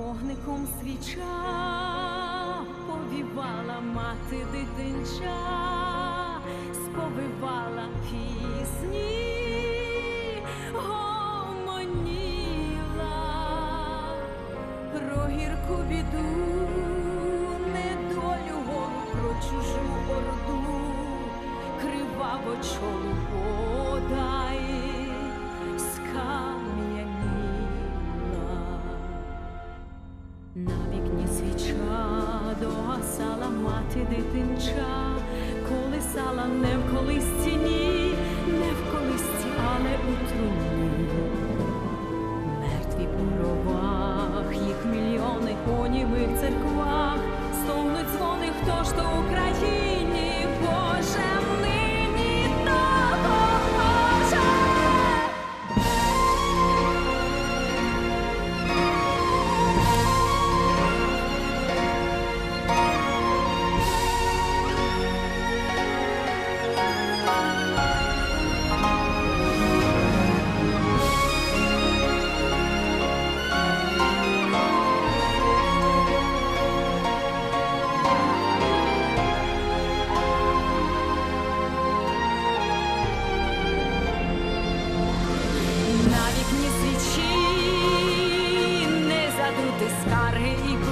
Вогником свіча повівала мати дитинча, сповивала пісні, гомоніла. Про гірку біду, недолю про чужу орду, криваво чолу подай, дитинча, колисала не в колисці, ні,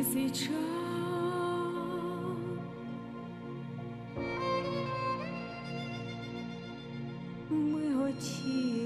мені свіча, ми готіли.